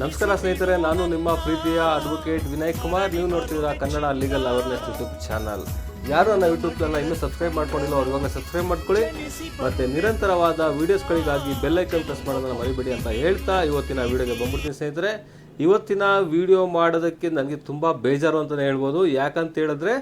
ನಮಸ್ಕಾರ ಸ್ನೇಹಿತರೆ, ನಾನು ನಿಮ್ಮ ಪ್ರೀತಿಯ ಅಡ್ವೊಕೇಟ್ ವಿನಯ್ ಕುಮಾರ್. ನೀವು ನೋಡ್ತಿದ್ದೀರಾ Kannada legal awareness YouTube channel ಯಾರು ನನ್ನ ಯೂಟ್ಯೂಬ್ ಚಾನಲ್ ಇನ್ನೂ ಸಬ್ಸ್ಕ್ರೈಬ್ ಮಾಡ್ಕೊಂಡಿಲ್ಲ, ಅವ್ರು ಇವಾಗ ಸಬ್ಸ್ಕ್ರೈಬ್ ಮಾಡ್ಕೊಳ್ಳಿ. ಮತ್ತು ನಿರಂತರವಾದ ವೀಡಿಯೋಸ್ಗಳಿಗಾಗಿ ಬೆಲ್ಲೈಕನ್ ಪ್ರೆಸ್ ಮಾಡೋದನ್ನ ಮರಿಬೇಡಿ ಅಂತ ಹೇಳ್ತಾ ಇವತ್ತಿನ ವೀಡಿಯೋಗೆ ಬಂದ್ಬಿಡ್ತೀನಿ ಸ್ನೇಹಿತರೆ. ಇವತ್ತಿನ ವಿಡಿಯೋ ಮಾಡೋದಕ್ಕೆ ನನಗೆ ತುಂಬ ಬೇಜಾರು ಅಂತಲೇ ಹೇಳ್ಬೋದು. ಯಾಕಂತ ಹೇಳಿದ್ರೆ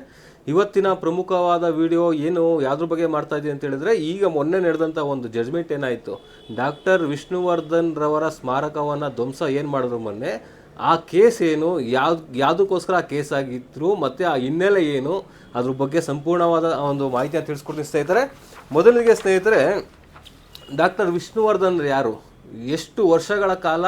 ಇವತ್ತಿನ ಪ್ರಮುಖವಾದ ವಿಡಿಯೋ ಏನು, ಯಾವ್ದ್ರ ಬಗ್ಗೆ ಮಾಡ್ತಾ ಇದೆ ಅಂತ ಹೇಳಿದ್ರೆ, ಈಗ ಮೊನ್ನೆ ನಡೆದಂಥ ಒಂದು ಜಡ್ಜ್ಮೆಂಟ್ ಏನಾಯಿತು? ಡಾಕ್ಟರ್ ವಿಷ್ಣುವರ್ಧನ್ ರವರ ಸ್ಮಾರಕವನ್ನು ಧ್ವಂಸ ಏನು ಮಾಡಿದ್ರು ಮೊನ್ನೆ? ಆ ಕೇಸ್ ಏನು, ಯಾವ್ದು, ಯಾವುದಕ್ಕೋಸ್ಕರ ಆ ಕೇಸ್ ಆಗಿದ್ರು, ಮತ್ತು ಆ ಹಿನ್ನೆಲೆ ಏನು? ಅದ್ರ ಬಗ್ಗೆ ಸಂಪೂರ್ಣವಾದ ಒಂದು ಮಾಹಿತಿಯನ್ನು ತಿಳಿಸ್ಕೊಡ್ತೀನಿ ಸ್ನೇಹಿತರೆ. ಮೊದಲಿಗೆ ಸ್ನೇಹಿತರೆ, ಡಾಕ್ಟರ್ ವಿಷ್ಣುವರ್ಧನ್ ಯಾರು? ಎಷ್ಟು ವರ್ಷಗಳ ಕಾಲ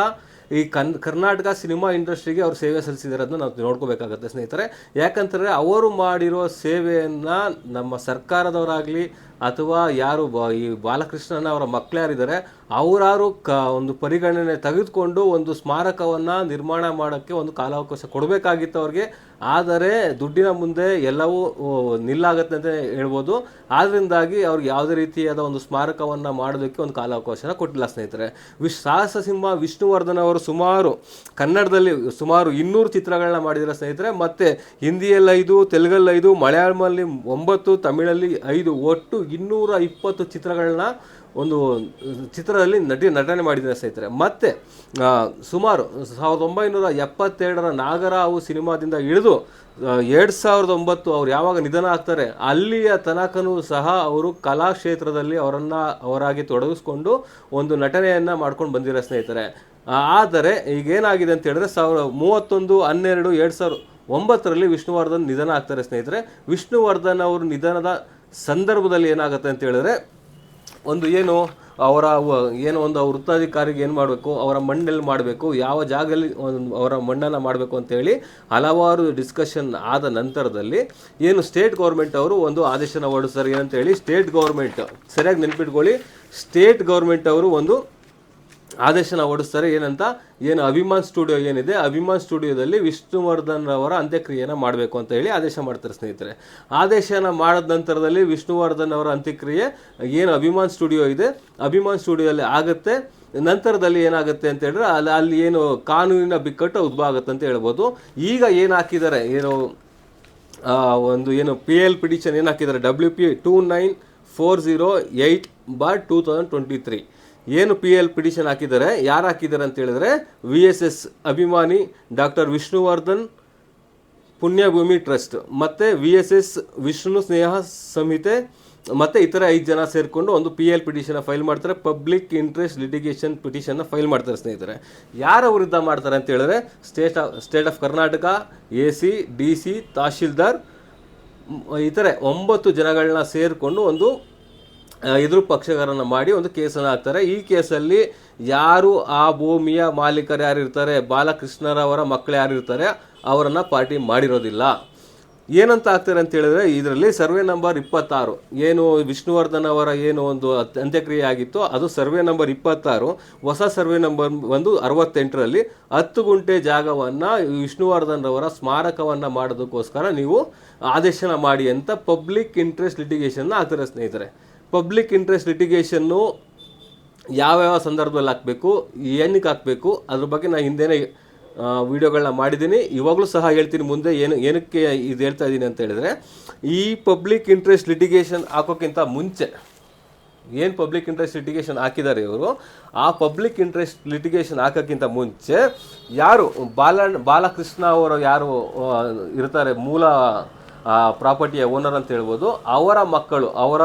ಈ ಕನ್, ಕರ್ನಾಟಕ ಸಿನಿಮಾ ಇಂಡಸ್ಟ್ರಿಗೆ ಅವ್ರು ಸೇವೆ ಸಲ್ಲಿಸಿದ್ದಾರೆ ಅದನ್ನ ನಾವು ನೋಡ್ಕೋಬೇಕಾಗತ್ತೆ ಸ್ನೇಹಿತರೆ. ಯಾಕಂತಂದರೆ ಅವರು ಮಾಡಿರೋ ಸೇವೆಯನ್ನು ನಮ್ಮ ಸರ್ಕಾರದವರಾಗಲಿ ಅಥವಾ ಯಾರು ಬ ಈ ಬಾಲಕೃಷ್ಣನ ಅವರ ಮಕ್ಕಳು ಯಾರಿದ್ದಾರೆ ಅವರಾರು ಕ ಒಂದು ಪರಿಗಣನೆ ತೆಗೆದುಕೊಂಡು ಒಂದು ಸ್ಮಾರಕವನ್ನು ನಿರ್ಮಾಣ ಮಾಡೋಕ್ಕೆ ಒಂದು ಕಾಲಾವಕಾಶ ಕೊಡಬೇಕಾಗಿತ್ತು ಅವ್ರಿಗೆ. ಆದರೆ ದುಡ್ಡಿನ ಮುಂದೆ ಎಲ್ಲವೂ ನಿಲ್ಲಾಗತ್ತೆ ಅಂತ ಹೇಳ್ಬೋದು. ಆದ್ದರಿಂದಾಗಿ ಅವ್ರಿಗೆ ಯಾವುದೇ ರೀತಿಯಾದ ಒಂದು ಸ್ಮಾರಕವನ್ನು ಮಾಡೋದಕ್ಕೆ ಒಂದು ಕಾಲಾವಕಾಶನ ಕೊಟ್ಟಿಲ್ಲ ಸ್ನೇಹಿತರೆ. ವಿಶ್, ಸಾಹಸ ಸಿಂಹ ವಿಷ್ಣುವರ್ಧನ್ ಅವರು ಸುಮಾರು ಕನ್ನಡದಲ್ಲಿ ಸುಮಾರು ಇನ್ನೂರು ಚಿತ್ರಗಳನ್ನ ಮಾಡಿದ್ದಾರೆ ಸ್ನೇಹಿತರೆ. ಮತ್ತು ಹಿಂದಿಯಲ್ಲಿ ಐದು ತೆಲುಗಲ್ಲಿ ಐದು ಮಲಯಾಳಮಲ್ಲಿ ಒಂಬತ್ತು, ತಮಿಳಲ್ಲಿ ಐದು, ಒಟ್ಟು ಇನ್ನೂರ ಇಪ್ಪತ್ತು ಚಿತ್ರಗಳನ್ನ ಒಂದು ಚಿತ್ರದಲ್ಲಿ ನಟಿ, ನಟನೆ ಮಾಡಿದ್ದಾರೆ ಸ್ನೇಹಿತರೆ. ಮತ್ತು ಸುಮಾರು ಸಾವಿರದ ಒಂಬೈನೂರ ಎಪ್ಪತ್ತೆರಡರ ನಾಗರಾವು ಸಿನಿಮಾದಿಂದ ಇಳಿದು ಎರಡು ಸಾವಿರದ ಒಂಬತ್ತು ಅವ್ರು ಯಾವಾಗ ನಿಧನ ಆಗ್ತಾರೆ, ಅಲ್ಲಿಯ ತನಕನೂ ಸಹ ಅವರು ಕಲಾಕ್ಷೇತ್ರದಲ್ಲಿ ಅವರನ್ನು, ಅವರಾಗಿ ತೊಡಗಿಸ್ಕೊಂಡು ಒಂದು ನಟನೆಯನ್ನು ಮಾಡ್ಕೊಂಡು ಬಂದಿರೋ ಸ್ನೇಹಿತರೆ. ಆದರೆ ಈಗ ಏನಾಗಿದೆ ಅಂತ ಹೇಳಿದ್ರೆ ಸಾವಿರ ಮೂವತ್ತೊಂದು, ಹನ್ನೆರಡು, ಎರಡು ಸಾವಿರ ಒಂಬತ್ತರಲ್ಲಿ ವಿಷ್ಣುವರ್ಧನ್ ನಿಧನ ಆಗ್ತಾರೆ ಸ್ನೇಹಿತರೆ. ವಿಷ್ಣುವರ್ಧನ್ ಅವರು ನಿಧನದ ಸಂದರ್ಭದಲ್ಲಿ ಏನಾಗುತ್ತೆ ಅಂತ ಹೇಳಿದ್ರೆ, ಒಂದು ಏನು ಅವರ ಏನು ಒಂದು ವೃತ್ತಾಧಿಕಾರಿಗೆ ಏನು ಮಾಡಬೇಕು, ಅವರ ಮಣ್ಣಲ್ಲಿ ಮಾಡಬೇಕು, ಯಾವ ಜಾಗದಲ್ಲಿ ಅವರ ಮಣ್ಣನ್ನು ಮಾಡಬೇಕು ಅಂತೇಳಿ ಹಲವಾರು ಡಿಸ್ಕಷನ್ ಆದ ನಂತರದಲ್ಲಿ ಏನು ಸ್ಟೇಟ್ ಗೌರ್ಮೆಂಟ್ ಅವರು ಒಂದು ಆದೇಶನ ಹೊರಡಿಸ್ತಾರೆ ಏನಂತೇಳಿ ಸ್ಟೇಟ್ ಗೌರ್ಮೆಂಟ್ ಸರಿಯಾಗಿ ನೆನ್ಪಿಟ್ಕೊಳ್ಳಿ ಸ್ಟೇಟ್ ಗೌರ್ಮೆಂಟ್ ಅವರು ಒಂದು ಆದೇಶನ ಹೊರಡಿಸ್ತಾರೆ. ಏನಂತ? ಏನು ಅಭಿಮಾನ್ ಸ್ಟುಡಿಯೋ ಏನಿದೆ, ಅಭಿಮಾನ್ ಸ್ಟುಡಿಯೋದಲ್ಲಿ ವಿಷ್ಣುವರ್ಧನ್ ಅವರ ಅಂತ್ಯಕ್ರಿಯೆಯನ್ನು ಮಾಡಬೇಕು ಅಂತ ಹೇಳಿ ಆದೇಶ ಮಾಡ್ತಾರೆ ಸ್ನೇಹಿತರೆ. ಆದೇಶನ ಮಾಡಿದ ನಂತರದಲ್ಲಿ ವಿಷ್ಣುವರ್ಧನ್ ಅವರ ಅಂತ್ಯಕ್ರಿಯೆ ಏನು ಅಭಿಮಾನ್ ಸ್ಟುಡಿಯೋ ಇದೆ, ಅಭಿಮಾನ್ ಸ್ಟುಡಿಯೋದಲ್ಲಿ ಆಗುತ್ತೆ. ನಂತರದಲ್ಲಿ ಏನಾಗುತ್ತೆ ಅಂತ ಹೇಳಿದ್ರೆ ಅಲ್ಲಿ ಅಲ್ಲಿ ಏನು ಕಾನೂನಿನ ಬಿಕ್ಕಟ್ಟು ಉದ್ಭವ ಆಗುತ್ತೆ ಅಂತ ಹೇಳ್ಬೋದು. ಈಗ ಏನು ಹಾಕಿದ್ದಾರೆ? ಏನು ಒಂದು ಏನು ಪಿ ಎಲ್ ಪಿಟಿಷನ್ ಏನು ಹಾಕಿದ್ದಾರೆ? W P two nine four zero eight bar two thousand twenty three ಏನು ಪಿ ಎಲ್ ಪಿಟಿಷನ್ ಹಾಕಿದ್ದಾರೆ, ಯಾರು ಹಾಕಿದ್ದಾರೆ ಅಂತ ಹೇಳಿದ್ರೆ ವಿ ಎಸ್ ಎಸ್ ಅಭಿಮಾನಿ ಡಾಕ್ಟರ್ ವಿಷ್ಣುವರ್ಧನ್ ಪುಣ್ಯಭೂಮಿ ಟ್ರಸ್ಟ್, ಮತ್ತು V S S Vishnu Sneha Samhite, ಮತ್ತು ಇತರ ಐದು ಜನ ಸೇರಿಕೊಂಡು ಒಂದು ಪಿ ಎಲ್ ಪಿಟಿಷನ್ನ ಫೈಲ್ ಮಾಡ್ತಾರೆ ಪಬ್ಲಿಕ್ ಇಂಟ್ರೆಸ್ಟ್ ಲಿಟಿಗೇಷನ್ ಪಿಟಿಷನ್ನ ಫೈಲ್ ಮಾಡ್ತಾರೆ ಸ್ನೇಹಿತರೆ. ಯಾರ ವಿರುದ್ಧ ಮಾಡ್ತಾರೆ ಅಂತ ಹೇಳಿದ್ರೆ state of state of Karnataka A C D C tahsildar ಇತರೆ ಒಂಬತ್ತು ಜನಗಳನ್ನ ಸೇರಿಕೊಂಡು ಒಂದು ಎದುರು ಪಕ್ಷಗಾರನ ಮಾಡಿ ಒಂದು ಕೇಸನ್ನು ಹಾಕ್ತಾರೆ. ಈ ಕೇಸಲ್ಲಿ ಯಾರು ಆ ಭೂಮಿಯ ಮಾಲೀಕರು ಯಾರಿರ್ತಾರೆ ಬಾಲಕೃಷ್ಣರವರ ಮಕ್ಕಳು ಯಾರಿರ್ತಾರೆ ಅವರನ್ನು ಪಾರ್ಟಿ ಮಾಡಿರೋದಿಲ್ಲ. ಏನಂತ ಆಗ್ತಾರೆ ಅಂತ ಹೇಳಿದ್ರೆ, ಇದರಲ್ಲಿ ಸರ್ವೆ ನಂಬರ್ ಇಪ್ಪತ್ತಾರು. ಏನು ವಿಷ್ಣುವರ್ಧನ್ ಅವರ ಏನು ಒಂದು ಅತ್- ಅಂತ್ಯಕ್ರಿಯೆ ಆಗಿತ್ತು, ಅದು ಸರ್ವೆ ನಂಬರ್ ಇಪ್ಪತ್ತಾರು. ಹೊಸ ಸರ್ವೆ ನಂಬರ್ ಒಂದು ಅರವತ್ತೆಂಟರಲ್ಲಿ ಹತ್ತು ಗುಂಟೆ ಜಾಗವನ್ನು ವಿಷ್ಣುವರ್ಧನ್ ಅವರ ಸ್ಮಾರಕವನ್ನು ಮಾಡೋದಕ್ಕೋಸ್ಕರ ನೀವು ಆದೇಶನ ಮಾಡಿ ಅಂತ ಪಬ್ಲಿಕ್ ಇಂಟ್ರೆಸ್ಟ್ ಲಿಟಿಗೇಷನ್ನ ಆಗ್ತಾರೆ ಸ್ನೇಹಿತರೆ. ಪಬ್ಲಿಕ್ ಇಂಟ್ರೆಸ್ಟ್ ಲಿಟಿಗೇಷನ್ನು ಯಾವ್ಯಾವ ಸಂದರ್ಭದಲ್ಲಿ ಹಾಕಬೇಕು, ಏನಕ್ಕೆ ಹಾಕಬೇಕು, ಅದ್ರ ಬಗ್ಗೆ ನಾನು ಹಿಂದೆನೇ ವಿಡಿಯೋಗಳನ್ನ ಮಾಡಿದ್ದೀನಿ. ಇವಾಗಲೂ ಸಹ ಹೇಳ್ತೀನಿ ಮುಂದೆ ಏನು, ಏನಕ್ಕೆ ಇದು ಹೇಳ್ತಾ ಇದ್ದೀನಿ ಅಂತ ಹೇಳಿದ್ರೆ, ಈ ಪಬ್ಲಿಕ್ ಇಂಟ್ರೆಸ್ಟ್ ಲಿಟಿಗೇಷನ್ ಹಾಕೋಕ್ಕಿಂತ ಮುಂಚೆ, ಏನು ಪಬ್ಲಿಕ್ ಇಂಟ್ರೆಸ್ಟ್ ಲಿಟಿಗೇಷನ್ ಹಾಕಿದ್ದಾರೆ ಇವರು, ಆ ಪಬ್ಲಿಕ್ ಇಂಟ್ರೆಸ್ಟ್ ಲಿಟಿಗೇಷನ್ ಹಾಕೋಕ್ಕಿಂತ ಮುಂಚೆ, ಯಾರು ಬಾಲ ಬಾಲಕೃಷ್ಣ ಅವರು ಯಾರು ಇರ್ತಾರೆ, ಮೂಲ ಪ್ರಾಪರ್ಟಿಯ ಓನರ್ ಅಂತ ಹೇಳ್ಬೋದು. ಅವರ ಮಕ್ಕಳು ಅವರ